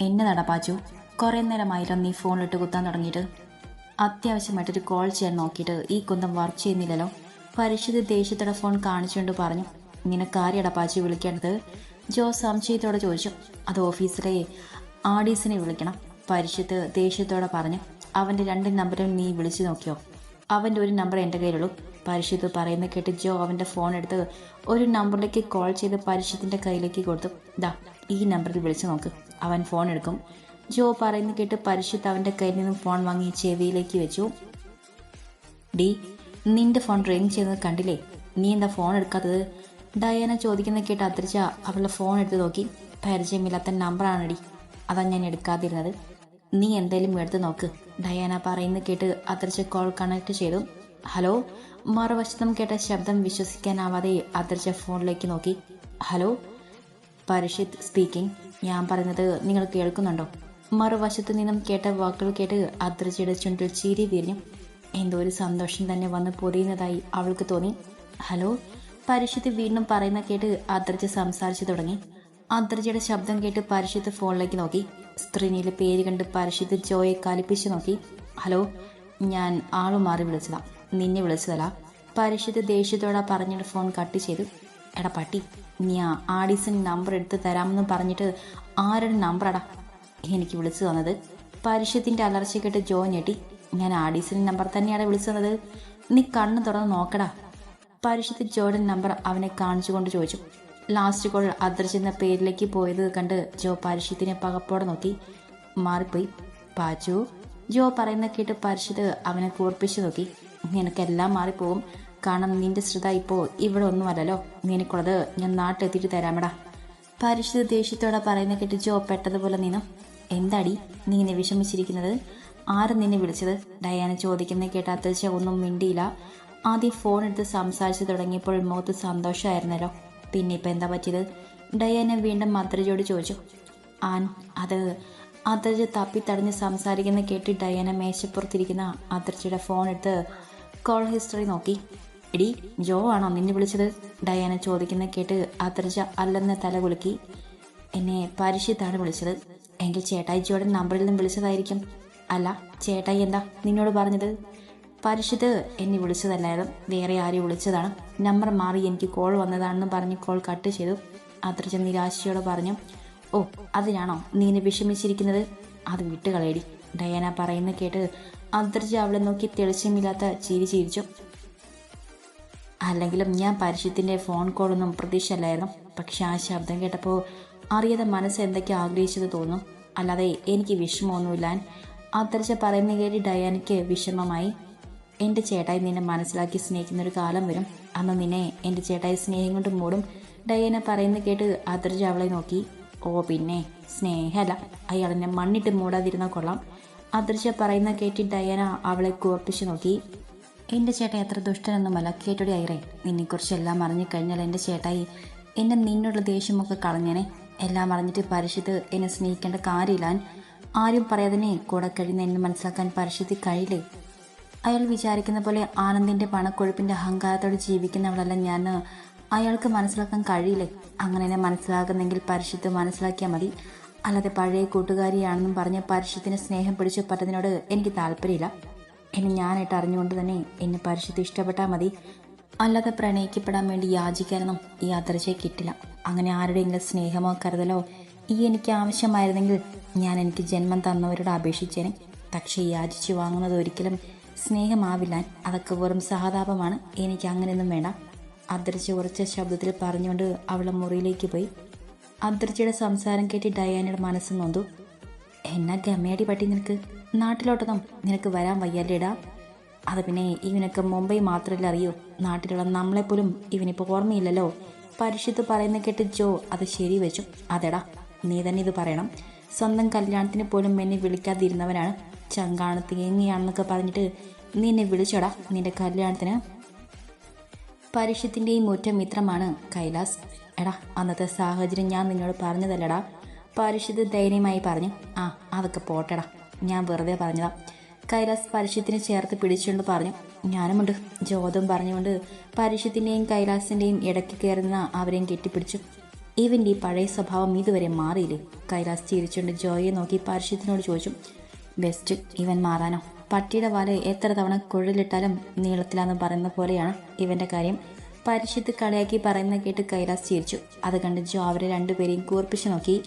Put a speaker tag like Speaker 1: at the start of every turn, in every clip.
Speaker 1: എന്നതാടാ പാച്ചു. കുറേ നേരമായിരുന്നു നീ ഫോണിലിട്ട് കുത്താൻ തുടങ്ങിയിട്ട്. അത്യാവശ്യമായിട്ടൊരു കോൾ ചെയ്യാൻ നോക്കിയിട്ട് ഈ കുന്തം വർക്ക് ചെയ്യുന്നില്ലല്ലോ. പരിശുദ്ധ ദേഷ്യത്തോടെ ഫോൺ കാണിച്ചുകൊണ്ട് പറഞ്ഞു ഇങ്ങനെ നിനക്കാരിയടാ പാച്ചു വിളിക്കേണ്ടത്? ജോ സംശയത്തോടെ ചോദിച്ചു. അത് ഓഫീസിലെ ആഡീസിനെ വിളിക്കണം പരിശുദ്ധ ദേഷ്യത്തോടെ പറഞ്ഞു. അവന്റെ രണ്ട് നമ്പരും നീ വിളിച്ചു നോക്കിയോ? അവന്റെ ഒരു നമ്പർ എന്റെ കയ്യിലുള്ളൂ പരിശുദ്ധ പറയുന്ന കേട്ട് ജോ അവന്റെ ഫോൺ എടുത്ത് ഒരു നമ്പറിലേക്ക് കോൾ ചെയ്ത് പരിശുദ്ധിന്റെ കയ്യിലേക്ക് കൊടുത്തു. ദാ ഈ നമ്പറിൽ വിളിച്ചു നോക്ക്. അവൻ ഫോൺ എടുക്കും. ജോ പറയുന്ന കേട്ട് പരിശുദ്ധ അവന്റെ കയ്യിൽ നിന്നും ഫോൺ വാങ്ങി ചെവിയിലേക്ക് വെച്ചു. ഡി നിന്റെ ഫോൺ റിങ് ചെയ്യുന്നത് കണ്ടില്ലേ? നീ എന്താ ഫോൺ എടുക്കാത്തത്? ഡയാന ചോദിക്കുന്ന കേട്ട് അത്രച്ച അവളുടെ ഫോൺ എടുത്ത് നോക്കി. പരിചയമില്ലാത്ത നമ്പറാണ് ഡി അതാ ഞാൻ എടുക്കാതിരുന്നത്. നീ എന്തേലും എടുത്ത് നോക്ക്. ഡയാന പറയുന്ന കേട്ട് അത്രച്ച കോൾ കണക്ട് ചെയ്തു. ഹലോ? മറുവശത്തും കേട്ട ശബ്ദം വിശ്വസിക്കാനാവാതെ അത്രച്ച ഫോണിലേക്ക് നോക്കി. ഹലോ? പരിഷിത് സ്പീക്കിംഗ് ഞാൻ പറയുന്നത് നിങ്ങൾ കേൾക്കുന്നുണ്ടോ? മറുവശത്തു നിന്നും കേട്ട വാക്കുകൾ കേട്ട് അദ്രജിയുടെ ചുണ്ടിൽ ചീരി വിരിഞ്ഞു. എന്തോ ഒരു സന്തോഷം തന്നെ വന്ന് പൊതിയുന്നതായി അവൾക്ക് തോന്നി. ഹലോ? പരിശുദ്ധി വീണ്ടും പറയുന്ന കേട്ട് അദ്രജ സംസാരിച്ചു തുടങ്ങി. അദ്രജയുടെ ശബ്ദം കേട്ട് പരിശുദ്ധ ഫോണിലേക്ക് നോക്കി. സ്ക്രീനിലെ പേര് കണ്ട് പരിശുദ്ധ ജോയെ കലിപ്പിച്ചു നോക്കി. ഹലോ? ഞാൻ ആളു മാറി വിളിച്ചതാ. നിന്നെ വിളിച്ചതല്ല. പരിശുദ്ധ ദേഷ്യത്തോടെ പറഞ്ഞിട്ട് ഫോൺ കട്ട് ചെയ്തു. എടാ പട്ടി നീ ആ ആഡീസിന് നമ്പർ എടുത്ത് തരാമെന്ന് പറഞ്ഞിട്ട് ആരുടെ നമ്പറടാ എനിക്ക് വിളിച്ചു തന്നത്? പരിശുദ്ധിന്റെ അലർച്ച കേട്ട് ജോ ഞെട്ടി. ഞാൻ ആഡീസിന് നമ്പർ തന്നെയാണ് വിളിച്ചു തന്നത്. നീ കണ്ണ് തുറന്ന് നോക്കടാ. പരിശുദ്ധ ജോയുടെ നമ്പർ അവനെ കാണിച്ചുകൊണ്ട് ചോദിച്ചു. ലാസ്റ്റ് കോൾ അദർശെന്ന പേരിലേക്ക് പോയത് കണ്ട് ജോ പരിശുദ്ധിനെ പകപ്പോടെ നോക്കി. മാറിപ്പോയി. പാച്ചു ജോ പറയുന്ന കേട്ട് പരിശുദ്ധ അവനെ കൂർപ്പിച്ചു നോക്കി. നിനക്കെല്ലാം മാറിപ്പോവും. കാരണം നിന്റെ ശ്രദ്ധ ഇപ്പോൾ ഇവിടെ ഒന്നുമല്ലല്ലോ നിനക്കുള്ളത് ഞാൻ നാട്ടിലെത്തിയിട്ട് തരാമടാ. പരിശുദ്ധ ദേഷ്യത്തോടെ പറയുന്ന കേട്ട് ജോ പെട്ടതുപോലെ നിന്നും. എന്താടി നീ ഇങ്ങനെ വിഷമിച്ചിരിക്കുന്നത്? ആര് നിന്നെ വിളിച്ചത്? ഡയാന ചോദിക്കുന്ന കേട്ട അത്തച്ച ഒന്നും മിണ്ടിയില്ല. ആദ്യം ഫോൺ എടുത്ത് സംസാരിച്ച് തുടങ്ങിയപ്പോൾ മുഖത്ത് സന്തോഷമായിരുന്നല്ലോ. പിന്നെ ഇപ്പം എന്താ പറ്റിയത്? ഡയാന വീണ്ടും മദ്രജോട് ചോദിച്ചു. ആൻ അത് അദ്രജ തപ്പിത്തടഞ്ഞ് സംസാരിക്കുന്ന കേട്ട് ഡയാന മേശപ്പുറത്തിരിക്കുന്ന അദ്രജയുടെ ഫോൺ എടുത്ത് കോൾ ഹിസ്റ്ററി നോക്കി. എടി ജോ ആണോ നിന്നെ വിളിച്ചത്? ഡയാന ചോദിക്കുന്ന കേട്ട് അത്രച്ച അല്ലെന്ന് തല കുലുക്കി. എന്നെ പരിശുദ്ധാണ് വിളിച്ചത്. എങ്കിൽ ചേട്ടായി ജിയോടെ നമ്പറിൽ നിന്നും വിളിച്ചതായിരിക്കും. അല്ല ചേട്ടായി എന്താ നിന്നോട് പറഞ്ഞത്? പരിശുദ്ധ എന്നെ വിളിച്ചതല്ലായിരുന്നു. വേറെ ആരെയും വിളിച്ചതാണ്. നമ്പർ മാറി എനിക്ക് കോൾ വന്നതാണെന്ന് പറഞ്ഞ് കോൾ കട്ട് ചെയ്തു. അത്രച്ച നിരാശയോടെ പറഞ്ഞു ഓ അതിനാണോ നീ എന്നെ വിഷമിച്ചിരിക്കുന്നത്? അത് വിട്ടുകളയടി ഡയാന പറയുന്ന കേട്ട് അന്തർജ അവളെ നോക്കി തെളിച്ചമില്ലാത്ത ചിരി ചിരിച്ചു. അല്ലെങ്കിലും ഞാൻ പരിചയത്തിന്റെ ഫോൺ കോളൊന്നും പ്രതീക്ഷയല്ലായിരുന്നു. പക്ഷെ ആ ശബ്ദം കേട്ടപ്പോൾ അറിയാതെ മനസ്സ് എന്തൊക്കെ ആഗ്രഹിച്ചത് തോന്നും അല്ലാതെ എനിക്ക് വിഷമമൊന്നുമില്ല. അത്തരച്ച പറയുന്ന കേട്ടി ഡയാനയ്ക്ക് വിഷമമായി. എന്റെ ചേട്ടായി നിന്നെ മനസ്സിലാക്കി സ്നേഹിക്കുന്ന ഒരു കാലം വരും. അന്ന് നിന്നെ എന്റെ ചേട്ടായി സ്നേഹം കൊണ്ട് മൂടും. ഡയാന പറയുന്ന കേട്ട് അത്തരച്ച അവളെ നോക്കി. ഓ പിന്നെ സ്നേഹമല്ല എന്നെ മണ്ണിട്ട് മൂടാതിരുന്ന കൊള്ളാം. അദൃശ്യ പറയുന്ന കേട്ടി ഡയാന അവളെ കൂർപ്പിച്ചു നോക്കി. എന്റെ ചേട്ടായി എത്ര ദുഷ്ടനൊന്നുമല്ല കേട്ടോടി ഐറേ നിന്നെക്കുറിച്ചെല്ലാം അറിഞ്ഞു കഴിഞ്ഞാൽ എന്റെ ചേട്ടായി എന്റെ നിന്നുള്ള ദേഷ്യമൊക്കെ കളഞ്ഞേനെ. എല്ലാം അറിഞ്ഞിട്ട് പരിശുദ്ധ എന്നെ സ്നേഹിക്കേണ്ട കാര്യമില്ല. ആരും പറയാതെ കൂടെ കഴിയുന്ന എന്നെ മനസ്സിലാക്കാൻ പരിശുദ്ധി കഴിയില്ലേ? അയാൾ വിചാരിക്കുന്ന പോലെ ആനന്ദിന്റെ പണക്കൊഴുപ്പിന്റെ അഹങ്കാരത്തോടെ ജീവിക്കുന്നവളല്ല ഞാൻ അയാൾക്ക് മനസ്സിലാക്കാൻ കഴിയില്ലേ? അങ്ങനെ എന്നെ മനസ്സിലാക്കുന്നെങ്കിൽ പരിശുദ്ധ മനസ്സിലാക്കിയാൽ മതി. അല്ലാതെ പഴയ കൂട്ടുകാരിയാണെന്നും പറഞ്ഞ് പരിശുദ്ധിനെ സ്നേഹം പിടിച്ചു പറ്റതിനോട് എനിക്ക് താല്പര്യമില്ല. എന്നെ ഞാനായിട്ട് അറിഞ്ഞുകൊണ്ട് തന്നെ എന്നെ പരിശുദ്ധ ഇഷ്ടപ്പെട്ടാൽ മതി. അല്ലാതെ പ്രണയിക്കപ്പെടാൻ വേണ്ടി യാചിക്കാനൊന്നും ഈ അദർശയെ കിട്ടില്ല. അങ്ങനെ ആരുടെയെങ്കിലും സ്നേഹമോ കരുതലോ ഈ എനിക്ക് ആവശ്യമായിരുന്നെങ്കിൽ ഞാൻ എനിക്ക് ജന്മം തന്നവരോട് അപേക്ഷിച്ചേനെ. പക്ഷേ യാചിച്ചു വാങ്ങുന്നത് ഒരിക്കലും സ്നേഹമാവില്ല അതൊക്കെ വെറും സഹതാപമാണ്. എനിക്ക് അങ്ങനെയൊന്നും വേണ്ട. അദർശ ഉറച്ച ശബ്ദത്തിൽ പറഞ്ഞുകൊണ്ട് അവളെ മുറിയിലേക്ക് പോയി. അദർച്ചയുടെ സംസാരം കേട്ടി ഡയാനയുടെ മനസ്സ് നൊന്തു. എന്നാ ഗമയടി പട്ടി നിനക്ക്? നാട്ടിലോട്ടൊന്നും നിനക്ക് വരാൻ വയ്യല്ലേടാ? അത് പിന്നെ ഇവനൊക്കെ മുംബൈ മാത്രമല്ല അറിയൂ. നാട്ടിലുള്ള നമ്മളെപ്പോലും ഇവനിപ്പോൾ ഓർമ്മയില്ലല്ലോ. പരിശുദ്ധ പറയുന്ന കേട്ട് ജോ അത് ശരി വെച്ചു. അതെടാ നീ തന്നെ ഇത് പറയണം. സ്വന്തം കല്യാണത്തിന് പോലും എന്നെ വിളിക്കാതിരുന്നവനാണ്. ചങ്കാണ് തേങ്ങയാണെന്നൊക്കെ പറഞ്ഞിട്ട് നീ എന്നെ വിളിച്ചോടാ നിന്റെ കല്യാണത്തിന്. പരിഷത്തിന്റെയും മുറ്റം മിത്രമാണ് കൈലാസ്. എടാ അന്നത്തെ സാഹചര്യം ഞാൻ നിന്നോട് പറഞ്ഞതല്ലടാ. പരിഷത്ത് ധൈര്യമായി പറഞ്ഞു. ആ അതൊക്കെ പോട്ടെടാ. ഞാൻ വെറുതെ പറഞ്ഞതാ. കൈലാസ് പരിഷത്തിനെ ചേർത്ത് പിടിച്ചുകൊണ്ട് പറഞ്ഞു ഞാനുമുണ്ട് ജോതം പറഞ്ഞുകൊണ്ട് പരസ്യത്തിന്റെയും കൈലാസിന്റെയും ഇടയ്ക്ക് കയറുന്ന അവരെയും കെട്ടിപ്പിടിച്ചു. ഇവന്റെ ഈ പഴയ സ്വഭാവം ഇതുവരെ മാറിയില്ലേ? കൈലാസ് ചിരിച്ചുകൊണ്ട് ജോയെ നോക്കി പരസ്യത്തിനോട് ചോദിച്ചു ബെസ്റ്റ് ഇവൻ മാറാനോ? പട്ടിയുടെ വല എത്ര തവണ കുഴലിട്ടാലും നീളത്തിലാന്ന് പറയുന്ന പോലെയാണ് ഇവന്റെ കാര്യം. പരിശുദ്ധ കളിയാക്കി പറയുന്ന കേട്ട് കൈലാസ് ചിരിച്ചു. അത് കണ്ട് ജോ അവരെ രണ്ടുപേരെയും കൂർപ്പിച്ച് നോക്കി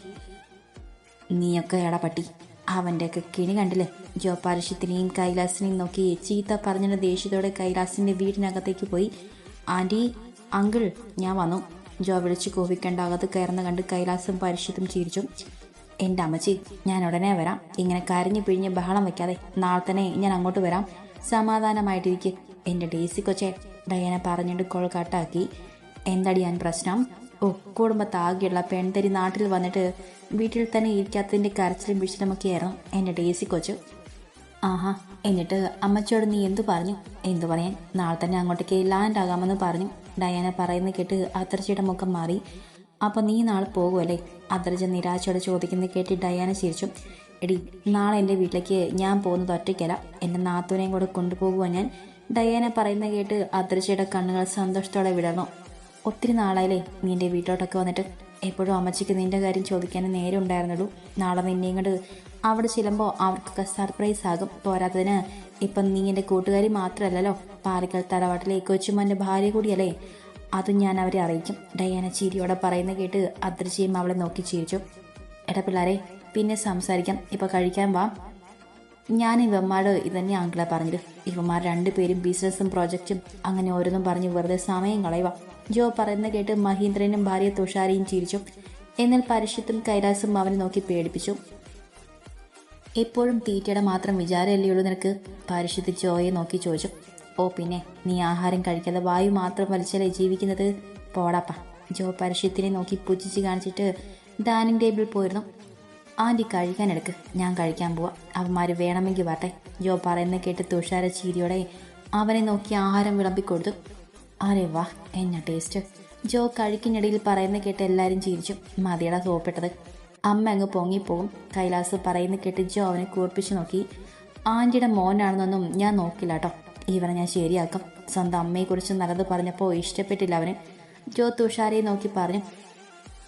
Speaker 1: നീയൊക്കെ എടാ പട്ടി അവന്റെയൊക്കെ കിണി കണ്ടില്ലേ? ജോ പരിശുദ്ധിനെയും കൈലാസിനെയും നോക്കി ചീത്ത പറഞ്ഞിട്ട് ദേഷ്യത്തോടെ കൈലാസിന്റെ വീടിനകത്തേക്ക് പോയി. ആന്റി അങ്കിൾ ഞാൻ വന്നു. ജോ വിളിച്ച് കോപിക്കേണ്ട അകത്ത് കയറുന്ന കണ്ട് കൈലാസും പരിശുദ്ധം ചിരിച്ചു. എന്റെ അമ്മച്ചി ഞാൻ ഉടനെ വരാം. ഇങ്ങനെ കരഞ്ഞു പിഴിഞ്ഞ് ബഹളം വയ്ക്കാതെ നാളെ തന്നെ ഞാൻ അങ്ങോട്ട് വരാം. സമാധാനമായിട്ടിരിക്കും. എന്റെ ഡേസി കൊച്ചെ ഡയന പറഞ്ഞിട്ട് കോൾ കട്ടാക്കി. പ്രശ്നം? ഓ കുടുംബത്താകെയുള്ള പെൺതരി നാട്ടിൽ വന്നിട്ട് വീട്ടിൽ തന്നെ ഇരിക്കാത്തതിന്റെ കരച്ചിലും വിഷലമൊക്കെയായിരുന്നു എന്റെ ഡേസി കൊച്ചു. ആഹാ എന്നിട്ട് അമ്മച്ചോട് നീ എന്തു പറഞ്ഞു? എന്തു പറയാൻ? നാളെ തന്നെ അങ്ങോട്ടേക്ക് ലാൻഡ് ആകാമെന്ന് പറഞ്ഞു. ഡയാന പറയുന്നത് കേട്ട് അത്തർച്ചയുടെ മുഖം മാറി. അപ്പോൾ നീ നാളെ പോകുമല്ലേ അത്തർച്ച നിരാശയോടെ ചോദിക്കുന്നത് കേട്ട് ഡയാന ചിരിച്ചു. എടി നാളെ എന്റെ വീട്ടിലേക്ക് ഞാൻ പോകുന്നത് ഒറ്റയ്ക്കല്ല. എന്റെ നാത്തൂനെയും കൂടെ കൊണ്ടുപോകുവാൻ ഞാൻ. ഡയാന പറയുന്നത് കേട്ട് അത്രച്ചയുടെ കണ്ണുകൾ സന്തോഷത്തോടെ വിടർന്നു. ഒത്തിരി നാളായില്ലേ നീ എന്റെ വീട്ടിലോട്ടൊക്കെ വന്നിട്ട്. എപ്പോഴും അമ്മച്ചിക്ക് നിന്റെ കാര്യം ചോദിക്കാൻ നേരം ഉണ്ടായിരുന്നുള്ളൂ. നാളെ നിന്നെയും കൊണ്ട് അവിടെ ചെല്ലുമ്പോൾ അവർക്കൊക്കെ സർപ്രൈസ് ആകും. പോരാത്തതിന് ഇപ്പം നീ എന്റെ കൂട്ടുകാരി മാത്രമല്ലല്ലോ പാലക്കൽ തറവാട്ടിലെ കൊച്ചുമന്റെ ഭാര്യ കൂടിയല്ലേ? അതും ഞാൻ അവരെ അറിയിക്കും. ഡയാന ചിരിയോടെ പറയുന്ന കേട്ട് അദൃശ്യം അവളെ നോക്കി ചിരിച്ചു. എടാ പിള്ളാരെ പിന്നെ സംസാരിക്കാം. ഇപ്പോൾ കഴിക്കാൻ വാ. ഞാൻ ഇവന്മാരോട് ഇതന്നെ ആങ്കിളെ പറഞ്ഞത്. ഇവന്മാർ രണ്ടുപേരും ബിസിനസ്സും പ്രോജക്റ്റും അങ്ങനെ ഓരോന്നും പറഞ്ഞ് വെറുതെ സമയം കളയുക ജോ പറയുന്ന കേട്ട് മഹീന്ദ്രനും ഭാര്യ തുഷാരയും ചിരിച്ചു. എന്നാൽ പരിഷത്തും കൈലാസും അവനെ നോക്കി പേടിപ്പിച്ചു. എപ്പോഴും തീറ്റയുടെ മാത്രം വിചാരമല്ലേ ഉള്ളൂ നിനക്ക്? പരിശുദ്ധ ജോയെ നോക്കി ചോദിച്ചു. ഓ പിന്നെ നീ ആഹാരം കഴിക്കാതെ വായു മാത്രം വലിച്ചല്ലേ ജീവിക്കുന്നത്? പോടാപ്പ. ജോ പരിശുദ്ധിനെ നോക്കി പുച്ഛിച്ച് കാണിച്ചിട്ട് ഡാനിങ് ടേബിളിൽ പോയിരുന്നു. ആന്റി കഴിക്കാനെടുക്ക് ഞാൻ കഴിക്കാൻ പോവാം. അവന്മാർ വേണമെങ്കിൽ വരട്ടെ. ജോ പറയുന്ന കേട്ട് തുഷാര ചീരിയോടെ അവനെ നോക്കി ആഹാരം വിളമ്പിക്കൊടുത്തു. അരെ വാ എന്നാ ടേസ്റ്റ് ജോ കഴിക്കുന്നിടയിൽ പറയുന്ന കേട്ട് എല്ലാവരും ചിരിച്ചു. മതിയുടെ സോപ്പിട്ടത്. അമ്മ അങ്ങ് പൊങ്ങിപ്പോകും. കൈലാസ് പറയുന്ന കേട്ട് ജോ അവനെ കൂർപ്പിച്ച് നോക്കി. ആന്റിയുടെ മോനാണെന്നൊന്നും ഞാൻ നോക്കില്ല കേട്ടോ ഇവനെ ഞാൻ ശരിയാക്കും. സ്വന്തം അമ്മയെക്കുറിച്ച് നല്ലത് പറഞ്ഞപ്പോൾ ഇഷ്ടപ്പെട്ടില്ല അവന്. ജോ തുഷാരയെ നോക്കി പറഞ്ഞു.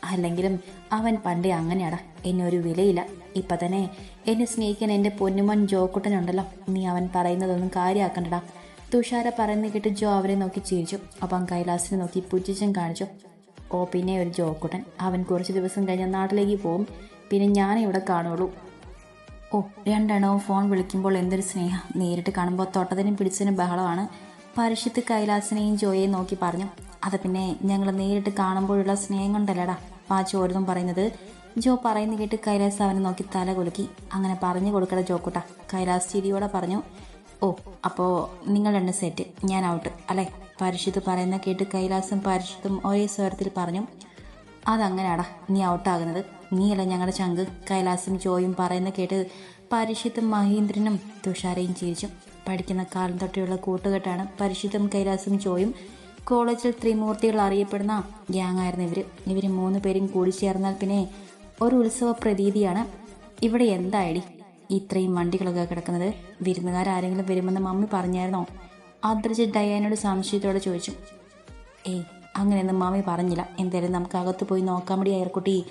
Speaker 1: അല്ലെങ്കിലും അവൻ പണ്ടേ അങ്ങനെയാടാ. എന്നെ ഒരു വിലയില്ല. ഇപ്പം തന്നെ എന്നെ സ്നേഹിക്കാൻ എന്റെ പൊന്നുമോൻ ജോക്കുട്ടനുണ്ടല്ലോ. നീ അവൻ പറയുന്നതൊന്നും കാര്യമാക്കണ്ടടാ തുഷാര പറഞ്ഞു കേട്ട് ജോ അവരെ നോക്കി ചിരിച്ചു. അപ്പം കൈലാസിനെ നോക്കി പുച്ഛിച്ചും കാണിച്ചു. ഓ പിന്നെ ഒരു ജോക്കുട്ടൻ. അവൻ കുറച്ച് ദിവസം കഴിഞ്ഞ നാട്ടിലേക്ക് പോകും. പിന്നെ ഞാൻ ഇവിടെ കാണുള്ളൂ. ഓ രണ്ടെണ്ണവും ഫോൺ വിളിക്കുമ്പോൾ എന്തൊരു സ്നേഹം. നേരിട്ട് കാണുമ്പോൾ തൊട്ടതിനും പിടിച്ചതിനും ബഹളമാണ്. പരിശുദ്ധ കൈലാസിനെയും ജോയെയും നോക്കി പറഞ്ഞു. അത് പിന്നെ ഞങ്ങൾ നേരിട്ട് കാണുമ്പോഴുള്ള സ്നേഹം കൊണ്ടല്ലടാ പാച്ചു ഓരോന്നും പറയുന്നത്. ജോ പറയുന്ന കേട്ട് കൈലാസ് അവനെ നോക്കി തല കുലുക്കി. അങ്ങനെ പറഞ്ഞു കൊടുക്കട ജോക്കുട്ട കൈലാസ് ചിരിയോടെ പറഞ്ഞു. ഓ അപ്പോൾ നിങ്ങൾ രണ്ട് സെറ്റ് ഞാൻ ഔട്ട് അല്ലേ? പരിശുദ്ധ പറയുന്ന കേട്ട് കൈലാസും പരിശുദ്ധും ഒരേ സ്വരത്തിൽ പറഞ്ഞു അതങ്ങനെയാടാ നീ ഔട്ടാകുന്നത് നീയല്ല ഞങ്ങളുടെ ചങ്ക്? കൈലാസും ജോയും പറയുന്ന കേട്ട് പരിശുദ്ധം മഹീന്ദ്രനും തുഷാരയും ചിരിച്ചു. പഠിക്കുന്ന കാലം തൊട്ടിയുള്ള കൂട്ടുകെട്ടാണ് പരിശുദ്ധം കൈലാസും ജോയും കോളേജിൽ ത്രിമൂർത്തികൾ അറിയപ്പെടുന്ന ഗ്യാങ്ങായിരുന്നു ഇവർ ഇവർ മൂന്ന് പേരും കൂടി ചേർന്നാൽ പിന്നെ ഒരു ഉത്സവ പ്രതീതിയാണ് ഇവിടെ എന്തായടി? ഇത്രയും വണ്ടികളൊക്കെ കിടക്കുന്നത്. വിരുന്നുകാരാരെങ്കിലും വരുമെന്ന് മമ്മി പറഞ്ഞായിരുന്നോ? അദ്രജ ഡയാനോട് സംശയത്തോടെ ചോദിച്ചു. ഏയ് അങ്ങനെയൊന്നും മമ്മി പറഞ്ഞില്ല. എന്തായാലും നമുക്ക് അകത്ത് പോയി നോക്കാൻ വേണ്ടി അയർക്കുട്ടി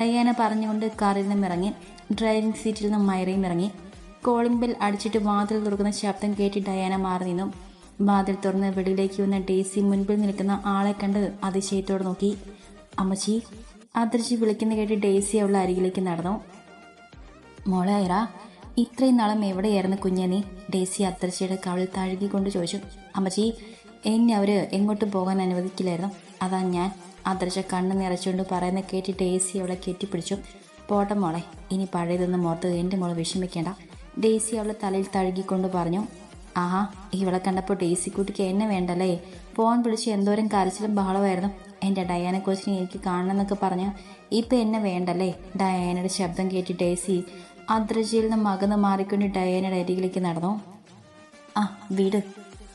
Speaker 1: ഡയാന പറഞ്ഞുകൊണ്ട് കാറിൽ നിന്നും ഇറങ്ങി. ഡ്രൈവിംഗ് സീറ്റിൽ നിന്നും മയറയും ഇറങ്ങി. കോളിംഗ് ബെൽ അടിച്ചിട്ട് വാതിൽ തുറക്കുന്ന ശബ്ദം കേട്ട് ഡയാന മാറി നിന്നു. വാതിൽ തുറന്ന് വെളിയിലേക്ക് വന്ന ഡേസി മുൻപിൽ നിൽക്കുന്ന ആളെ കണ്ട് അതിശയത്തോടെ നോക്കി. അമ്മച്ചി അതിർച്ചി വിളിക്കുന്ന കേട്ട് ഡേസി അവളുടെ അരികിലേക്ക് നടന്നു. മോളെ ഇത്രയും നാളും എവിടെയായിരുന്നു കുഞ്ഞനെ ഡേസി അത്തർച്ചയുടെ കവിളിൽ തഴുകിക്കൊണ്ട് ചോദിച്ചു. അമ്മച്ചി എന്നെ അവർ എങ്ങോട്ട് പോകാൻ അനുവദിക്കില്ലായിരുന്നു. അതാ ഞാൻ. അത്തർച്ച കണ്ണ് നിറച്ചുകൊണ്ട് പറയുന്ന കേട്ട് ഡേസി അവളെ കെട്ടിപ്പിടിച്ചു. പോട്ടെ മോളെ ഇനി പഴയതൊന്നും ഓർത്ത് എന്റെ മോളെ വിഷമിക്കേണ്ട. ഡേസി അവളെ തലയിൽ തഴുകിക്കൊണ്ട് പറഞ്ഞു. ആഹാ ഇവളെ കണ്ടപ്പോൾ ഡേസി കുട്ടിക്ക് എന്നെ വേണ്ടല്ലേ? ഫോൺ വിളിച്ച് എന്തോരം കരച്ചിലും ബഹളമായിരുന്നു എന്റെ ഡയാനെ കോച്ചിനെ എനിക്ക് കാണണമെന്നൊക്കെ പറഞ്ഞു ഇപ്പം എന്നെ വേണ്ടല്ലേ? ഡയാനയുടെ ശബ്ദം കേട്ടി ഡേസി അദ്രജയിൽ നിന്ന് മകന്ന് മാറിക്കൊണ്ട് ഡയാനയുടെ അരികിലേക്ക് നടന്നു. ആ വീട്.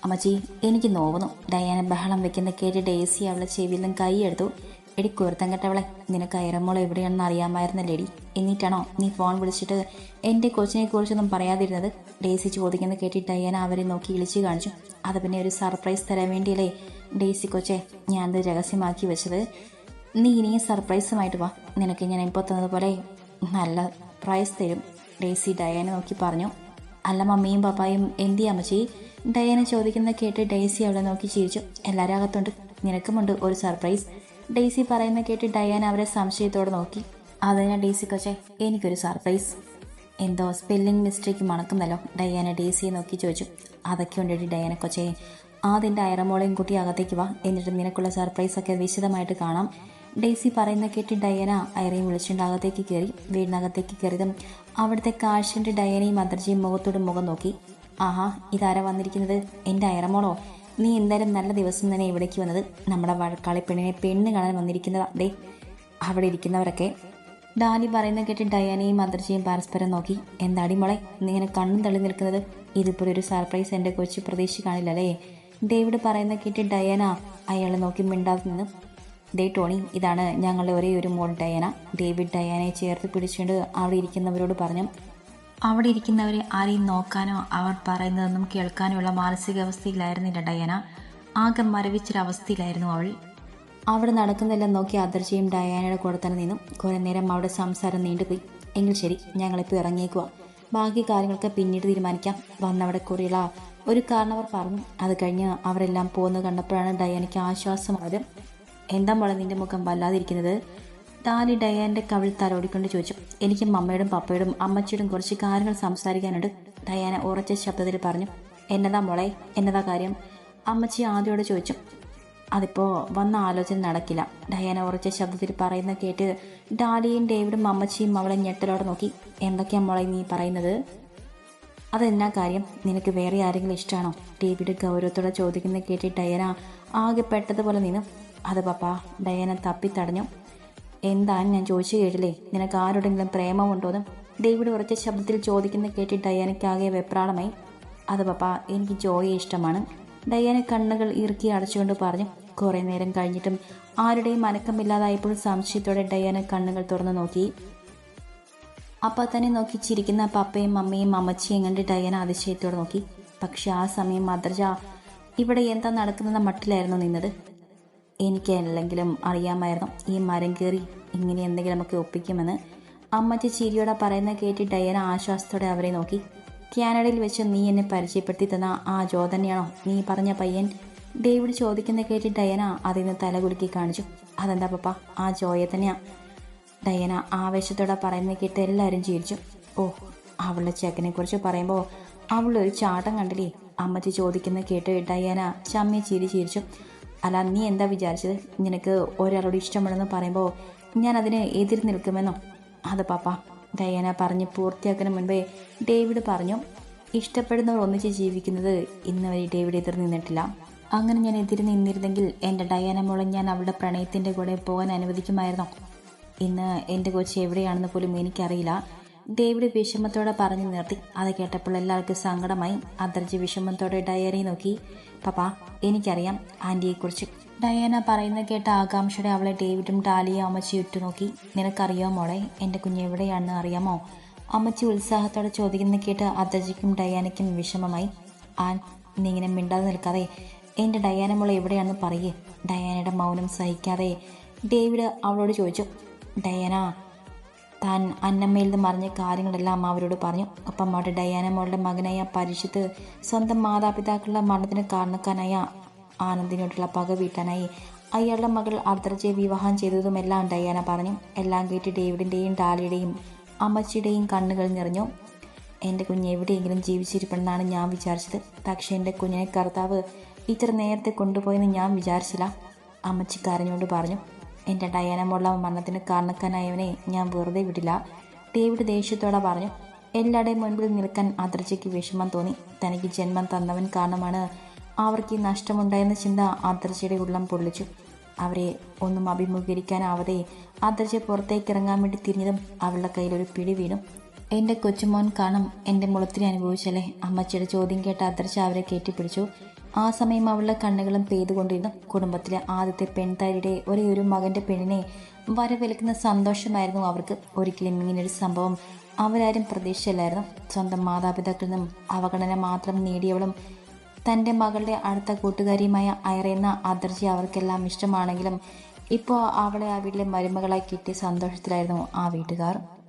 Speaker 1: അമ്മച്ചി എനിക്ക് നോവുന്നു. ഡയാന ബഹളം വെക്കുന്ന കേട്ട് ഡേസി അവളെ ചെവിയിൽ നിന്ന് കൈയെടുത്തു എടി കുരുത്തം കെട്ടവളെ നിനക്ക് അയറമോൾ എവിടെയാണെന്ന് അറിയാമായിരുന്നല്ലേടി എന്നിട്ടാണോ നീ ഫോൺ വിളിച്ചിട്ട് എന്റെ കൊച്ചിനെ കുറിച്ചൊന്നും പറയാതിരുന്നത്? ഡേസി ചോദിക്കുന്ന കേട്ടി ഡയാന അവരെ നോക്കി ഇളിച്ചു കാണിച്ചു. അത് പിന്നെ ഒരു സർപ്രൈസ് തരാൻ വേണ്ടിയല്ലേ? ഡേസി കൊച്ചെ ഞാൻ അത് രഹസ്യമാക്കി വെച്ചത്. നീ ഇനിയും സർപ്രൈസുമായിട്ട് വാ. നിനക്ക് ഞാൻ ഇപ്പോൾ തന്നതുപോലെ നല്ല പ്രൈസ് തരും. ഡേസി ഡയാന നോക്കി പറഞ്ഞു അല്ല മമ്മിയും പപ്പായും എന്തി അമ്മച്ചി? ഡയാന ചോദിക്കുന്ന കേട്ട് ഡേസി അവളെ നോക്കി ചിരിച്ചു. എല്ലാവരും അകത്തുണ്ട്. നിനക്കുമുണ്ട് ഒരു സർപ്രൈസ് ഡേസി പറയുന്ന കേട്ട് ഡയാന അവരെ സംശയത്തോടെ നോക്കി. അതിനാ ഡേസി കൊച്ചെ? എനിക്കൊരു സർപ്രൈസ് എന്തോ സ്പെല്ലിംഗ് മിസ്റ്റേക്ക് മണക്കുന്നല്ലോ ഡയാന ഡേസിയെ നോക്കി ചോദിച്ചു. അതൊക്കെ ഉണ്ടെങ്കിൽ ഡയാന കൊച്ചേ. ആദ്യന്റെ അയറമോളെയും കുട്ടി അകത്തേക്ക് വാ. എന്നിട്ട് നിനക്കുള്ള സർപ്രൈസ് ഒക്കെ വിശദമായിട്ട് കാണാം. ഡേസി പറയുന്ന കേട്ട് ഡയന ഐറയും വിളിച്ചുകൊണ്ട് അകത്തേക്ക് കയറി വീടിനകത്തേക്ക് കയറിയതും അവിടുത്തെ കാഴ്ചന്റെ ഡയനയും അദർജിയും മുഖത്തോട് മുഖം നോക്കി. ആഹാ ഇതാരാ വന്നിരിക്കുന്നത്? എന്റെ അയറമോളോ? നീ എന്തായാലും നല്ല ദിവസം തന്നെ ഇവിടേക്ക് വന്നത്. നമ്മുടെ വഴക്കാളി പെണ്ണിനെ പെണ്ണ് കാണാൻ വന്നിരിക്കുന്നത്. ദേ അവിടെ ഇരിക്കുന്നവരൊക്കെ. ഡാലി പറയുന്ന കേട്ട് ഡയാനയും അദർജിയും പരസ്പരം നോക്കി. എന്താടി മോളെ നീ ഇങ്ങനെ കണ്ണും തള്ളി നിൽക്കുന്നത്? ഇതിപ്പോൾ ഒരു സർപ്രൈസ് എന്റെ കൊച്ചു പ്രതീക്ഷ കാണില്ലല്ലേ? ഡേവിഡ് പറയുന്ന കേട്ട് ഡയാന അയാളെ നോക്കി മിണ്ടാതെ നിന്ന് ദേ ടോണി ഇതാണ് ഞങ്ങളുടെ ഒരേ ഒരു മോൾ ഡയാന. ഡേവിഡ് ഡയാനയെ ചേർത്ത് പിടിച്ചുകൊണ്ട് അവിടെ ഇരിക്കുന്നവരോട് പറഞ്ഞു അവിടെ ഇരിക്കുന്നവരെ ആരെയും നോക്കാനോ അവർ പറയുന്നതൊന്നും കേൾക്കാനോ ഉള്ള മാനസികാവസ്ഥയിലായിരുന്നില്ല ഡയാന. ആകെ മരവിച്ചൊരവസ്ഥയിലായിരുന്നു അവൾ. അവിടെ നടക്കുന്നെല്ലാം നോക്കി അതിർച്ചയും ഡയാനയുടെ കൂടെ തന്നെ നിന്നു. കുറേ നേരം അവിടെ സംസാരം നീണ്ടുപോയി. എങ്കിൽ ശരി ഞങ്ങളിപ്പോൾ ഇറങ്ങിയേക്കുക ബാക്കി കാര്യങ്ങളൊക്കെ പിന്നീട് തീരുമാനിക്കാം. വന്നവിടെ കൂടിയുള്ള ഒരു കാരണം അവർ പറഞ്ഞു അത് കഴിഞ്ഞ് അവരെല്ലാം പോകുന്നത് കണ്ടപ്പോഴാണ് ഡയാനയ്ക്ക് ആശ്വാസമായത്. എന്താ മോളെ നിന്റെ മുഖം വല്ലാതിരിക്കുന്നത്? താലി ഡയാന്റെ കവിൾ തലോടിക്കൊണ്ട് ചോദിച്ചു. എനിക്ക് മമ്മയോടും പപ്പയോടും അമ്മച്ചിയോടും കുറച്ച് കാര്യങ്ങൾ സംസാരിക്കാനുണ്ട് ഡയാന ഉറച്ച ശബ്ദത്തിൽ പറഞ്ഞു. എന്നതാ മോളെ? എന്നതാ കാര്യം? അമ്മച്ചി ആദ്യോട് ചോദിച്ചു. അതിപ്പോൾ വന്ന ആലോചന നടക്കില്ല. ഡയാന ഉറച്ച ശബ്ദത്തിൽ പറയുന്ന കേട്ട് ഡാലിയും ഡേവിഡും അമ്മച്ചിയും അവളെ ഞെട്ടലോടെ നോക്കി. എന്തൊക്കെയാ മോളെ നീ പറയുന്നത്? അതെന്നാ കാര്യം? നിനക്ക് വേറെ ആരെങ്കിലും ഇഷ്ടമാണോ ഡേവിഡ് ഗൗരവത്തോടെ ചോദിക്കുന്ന കേട്ട് ഡയന ആകെ പെട്ടതുപോലെ നിന്നു. അത് പപ്പ ഡയന തപ്പി തടഞ്ഞു. എന്താണ് ഞാൻ ചോദിച്ചു കേട്ടില്ലേ? നിനക്ക് ആരോടെങ്കിലും പ്രേമമുണ്ടോന്നും ഡേവിഡ് ഉറച്ച ശബ്ദത്തിൽ ചോദിക്കുന്ന കേട്ടി ഡയാനയ്ക്കാകെ വെപ്രാളമായി. അത് പപ്പ എനിക്ക് ജോയെ ഇഷ്ടമാണ്. ഡയാന കണ്ണുകൾ ഇറുക്കി അടച്ചുകൊണ്ട് പറഞ്ഞു കുറേ നേരം കഴിഞ്ഞിട്ടും ആരുടെയും അനക്കമില്ലാതായപ്പോൾ സംശയത്തോടെ ഡയാന കണ്ണുകൾ തുറന്നു നോക്കി. അപ്പ തന്നെ നോക്കി ചിരിക്കുന്ന പപ്പയും അമ്മയും അമ്മച്ചിയും കണ്ട് ഡയാന അതിശയത്തോടെ നോക്കി. പക്ഷെ ആ സമയം മദ്രജ ഇവിടെ എന്താ നടക്കുന്ന മട്ടിലായിരുന്നു നിന്നത്. എനിക്ക് അല്ലെങ്കിലും അറിയാമായിരുന്നു. ഈ മരം കയറി ഇങ്ങനെ എന്തെങ്കിലുമൊക്കെ ഒപ്പിക്കുമെന്ന്. അമ്മച്ചി ചിരിയോടെ പറയുന്നത് കേട്ട് ഡയന ആശ്വാസത്തോടെ അവരെ നോക്കി. കാനഡയിൽ വെച്ച് നീ എന്നെ പരിചയപ്പെടുത്തി തന്ന ആ ജോ തന്നെയാണോ നീ പറഞ്ഞ പയ്യൻ? ഡേവിഡ് ചോദിക്കുന്ന കേട്ട് ഡയന അതിൽ നിന്ന് തലകുലുക്കി കാണിച്ചു. അതെന്താ പപ്പ? ആ ജോയെ തന്നെയാ. ഡയന ആവേശത്തോടെ പറയുന്നത് കേട്ട് എല്ലാവരും ചിരിച്ചു. ഓ അവളുടെ ചെക്കനെ കുറിച്ച് പറയുമ്പോൾ അവളൊരു ചാട്ടം കണ്ടില്ലേ? അമ്മച്ചി ചോദിക്കുന്ന കേട്ട് ഡയന ചമ്മി ചിരി ചിരിച്ചു. അല്ല നീ എന്താ വിചാരിച്ചത്? നിനക്ക് ഒരാളോട് ഇഷ്ടമുണ്ടെന്ന് പറയുമ്പോൾ ഞാൻ അതിന് എതിര് നിൽക്കുമെന്നോ? അത് പാപ്പ ഡയാന പറഞ്ഞ് പൂർത്തിയാക്കുന്ന മുൻപേ ഡേവിഡ് പറഞ്ഞു ഇഷ്ടപ്പെടുന്നവർ ഒന്നിച്ച് ജീവിക്കുന്നത് ഇന്ന് വരെ ഡേവിഡ് എതിർ നിന്നിട്ടില്ല. അങ്ങനെ ഞാൻ എതിര് നിന്നിരുന്നെങ്കിൽ എന്റെ ഡയാന മോളെ ഞാൻ അവളുടെ പ്രണയത്തിന്റെ കൂടെ പോകാൻ അനുവദിക്കുമായിരുന്നോ? ഇന്ന് എന്റെ കൊച്ചി എവിടെയാണെന്ന് പോലും എനിക്കറിയില്ല. ഡേവിഡ് വിഷമത്തോടെ പറഞ്ഞു നിർത്തി. അത് കേട്ടപ്പോൾ എല്ലാവർക്കും സങ്കടമായി. അദർജി വിഷമത്തോടെ ഡയറി നോക്കി. പപ്പാ എനിക്കറിയാം ആന്റിയെക്കുറിച്ച് ഡയാന പറയുന്ന കേട്ട ആകാംക്ഷയുടെ അവളെ ഡേവിഡും ടാലിയും അമ്മച്ചി ഉറ്റുനോക്കി. നിനക്കറിയോ മോളെ എന്റെ കുഞ്ഞ് എവിടെയാണെന്ന് അറിയാമോ അമ്മച്ചി ഉത്സാഹത്തോടെ ചോദിക്കുന്ന കേട്ട് അദർജിക്കും ഡയാനയ്ക്കും വിഷമമായി. ആൻ നീ ഇങ്ങനെ മിണ്ടാതെ നിൽക്കാതെ. എന്റെ ഡയാന മോളെ എവിടെയാണെന്ന് പറയേ. ഡയാനയുടെ മൗനം സഹിക്കാതെ. ഡേവിഡ് അവളോട് ചോദിച്ചു. ഡയാന താൻ അന്നമ്മയിൽ നിന്ന് അറിഞ്ഞ കാര്യങ്ങളെല്ലാം അവരോട് പറഞ്ഞു. ഒപ്പം അവിടെ ഡയാന മോളുടെ മകനായ പരിശുദ്ധ് സ്വന്തം മാതാപിതാക്കളുടെ മരണത്തിന് കാരണക്കാരനായ ആനന്ദിനോടുള്ള പക വീട്ടാനായി അയാളുടെ മകൾ അർദ്ധർജയെ വിവാഹം ചെയ്തതുമെല്ലാം ഡയാന പറഞ്ഞു. എല്ലാം കേട്ട് ഡേവിഡിന്റെയും ഡാലിയുടെയും അമ്മച്ചിയുടെയും കണ്ണുകൾ നിറഞ്ഞു. എന്റെ കുഞ്ഞ് എവിടെയെങ്കിലും ജീവിച്ചിരിക്കണമെന്നാണ് ഞാൻ വിചാരിച്ചത്. പക്ഷേ എന്റെ കുഞ്ഞിനെ കർത്താവ് ഇത്ര നേരത്തെ കൊണ്ടുപോയെന്ന് ഞാൻ വിചാരിച്ചില്ല അമ്മച്ചി കരഞ്ഞുകൊണ്ട് പറഞ്ഞു. എന്റെ ഡയാനമുള്ള മരണത്തിന് കാരണക്കാരനായവനെ ഞാൻ വെറുതെ വിടില്ല. ഡേവിഡ് ദേഷ്യത്തോടെ പറഞ്ഞു എല്ലാവരുടെയും മുൻപിൽ നിൽക്കാൻ അദർജയ്ക്ക് വിഷമം തോന്നി. തനിക്ക് ജന്മം തന്നവൻ കാരണമാണ് അവർക്ക് ഈ നഷ്ടമുണ്ടായെന്ന ചിന്ത അദർജയുടെ ഉള്ളം പൊള്ളിച്ചു. അവരെ ഒന്നും അഭിമുഖീകരിക്കാനാവാതെ അദർജ പുറത്തേക്ക് ഇറങ്ങാൻ വേണ്ടി തിരിഞ്ഞതും അവളുടെ കയ്യിലൊരു പിടി വീണു. എന്റെ കൊച്ചുമോൻ കാണും എന്റെ മുളത്തിനെ അനുഭവിച്ചല്ലേ? അമ്മച്ചിയുടെ ചോദ്യം കേട്ട അദർശ അവരെ കെട്ടിപ്പിടിച്ചു ആ സമയം അവളുടെ കണ്ണുകളും പെയ്തുകൊണ്ടിരുന്നു കുടുംബത്തിലെ ആദ്യത്തെ പെൺതാരിയുടെ ഒരേ ഒരു മകന്റെ പെണ്ണിനെ വരവേൽക്കുന്ന സന്തോഷമായിരുന്നു അവർക്ക്. ഒരിക്കലും ഇങ്ങനൊരു സംഭവം അവരാരും പ്രതീക്ഷയില്ലായിരുന്നു സ്വന്തം മാതാപിതാക്കളിൽ നിന്നും അവഗണന മാത്രം നേടിയവളും തന്റെ മകളുടെ അടുത്ത കൂട്ടുകാരിയുമായ അയറയുന്ന അതിർജി അവർക്കെല്ലാം ഇഷ്ടമാണെങ്കിലും ഇപ്പോൾ അവളെ ആ വീട്ടിലെ മരുമകളായി കിട്ടിയ സന്തോഷത്തിലായിരുന്നു ആ വീട്ടുകാർ.